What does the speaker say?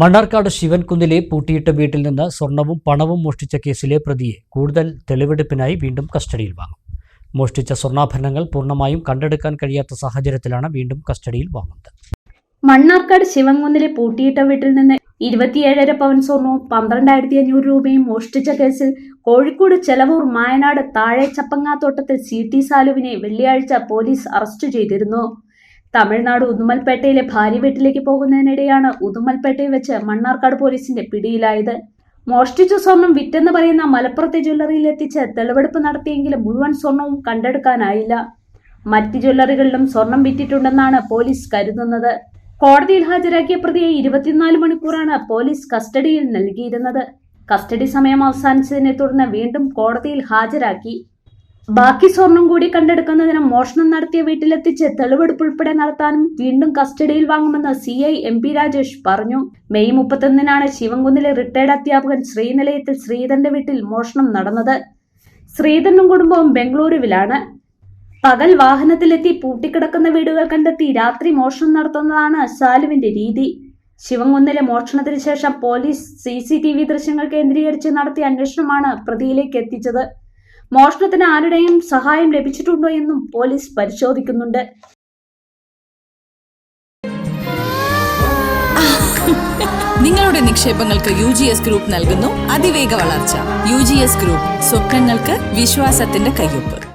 മണ്ണാർക്കാട് ശിവൻകുന്നിലെ പൂട്ടിയിട്ട വീട്ടിൽ നിന്ന് സ്വർണവും പണവും മോഷ്ടിച്ച കേസിലെ പ്രതിയെ കൂടുതൽ തെളിവെടുപ്പിനായി വീണ്ടും കസ്റ്റഡിയിൽ വാങ്ങും. മോഷ്ടിച്ച സ്വർണാഭരണങ്ങൾ പൂർണമായും കണ്ടെടുക്കാൻ കഴിയാത്ത സാഹചര്യത്തിലാണ് വീണ്ടും കസ്റ്റഡിയിൽ വാങ്ങുന്നത്. മണ്ണാർക്കാട് ശിവൻകുന്നിലെ പൂട്ടിയിട്ട വീട്ടിൽ നിന്ന് ഇരുപത്തിയേഴര പവൻ സ്വർണവും പന്ത്രണ്ടായിരത്തി അഞ്ഞൂറ് രൂപയും മോഷ്ടിച്ച കേസിൽ കോഴിക്കോട് ചെലവൂർ മായനാട് താഴെ ചപ്പങ്ങാത്തോട്ടത്തിൽ സി ടി സാലുവിനെ വെള്ളിയാഴ്ച പോലീസ് അറസ്റ്റ് ചെയ്തിരുന്നു. തമിഴ്നാട് ഉദുമൽപേട്ടയിലെ ഭാര്യ വീട്ടിലേക്ക് പോകുന്നതിനിടെയാണ് ഉദുമൽപേട്ടയിൽ വെച്ച് മണ്ണാർക്കാട് പോലീസിന്റെ പിടിയിലായത്. മോഷ്ടിച്ച സ്വർണം വിറ്റെന്ന് പറയുന്ന മലപ്പുറത്തെ ജ്വല്ലറിയിൽ എത്തിച്ച് തെളിവെടുപ്പ് നടത്തിയെങ്കിലും മുഴുവൻ സ്വർണവും കണ്ടെടുക്കാനായില്ല. മറ്റ് ജ്വല്ലറികളിലും സ്വർണം വിറ്റിട്ടുണ്ടെന്നാണ് പോലീസ് കരുതുന്നത്. കോടതിയിൽ ഹാജരാക്കിയ പ്രതിയെ ഇരുപത്തിനാല് മണിക്കൂറാണ് പോലീസ് കസ്റ്റഡിയിൽ നൽകിയിരുന്നത്. കസ്റ്റഡി സമയം അവസാനിച്ചതിനെ തുടർന്ന് വീണ്ടും കോടതിയിൽ ഹാജരാക്കി. ബാക്കി സ്വർണം കൂടി കണ്ടെടുക്കുന്നതിന് മോഷണം നടത്തിയ വീട്ടിലെത്തിച്ച് തെളിവെടുപ്പ് ഉൾപ്പെടെ നടത്താനും വീണ്ടും കസ്റ്റഡിയിൽ വാങ്ങുമെന്ന് C I M P Rajesh പറഞ്ഞു. മെയ് മുപ്പത്തൊന്നിനാണ് ശിവങ്കുന്നിലെ റിട്ടയർഡ് അധ്യാപകൻ ശ്രീനിലയത്തിൽ ശ്രീധരന്റെ വീട്ടിൽ മോഷണം നടന്നത്. ശ്രീധരനും കുടുംബവും ബംഗളൂരുവിലാണ്. പകൽ വാഹനത്തിലെത്തി പൂട്ടിക്കിടക്കുന്ന വീടുകൾ കണ്ടെത്തി രാത്രി മോഷണം നടത്തുന്നതാണ് സാലുവിന്റെ രീതി. ശിവങ്കുന്നിലെ മോഷണത്തിന് ശേഷം police C C T V ദൃശ്യങ്ങൾ കേന്ദ്രീകരിച്ച് നടത്തിയ അന്വേഷണമാണ് പ്രതിയിലേക്ക് എത്തിച്ചത്. മോഷണത്തിന് ആരുടെയും സഹായം ലഭിച്ചിട്ടുണ്ടോ എന്നും പോലീസ് പരിശോധിക്കുന്നുണ്ട്. നിങ്ങളുടെ നിക്ഷേപങ്ങൾക്ക് യു ജി എസ് ഗ്രൂപ്പ് നൽകുന്നു അതിവേഗ വളർച്ച. യു ജി എസ് ഗ്രൂപ്പ് സ്വപ്നങ്ങൾക്ക് വിശ്വാസത്തിന്റെ കയ്യൊപ്പ്.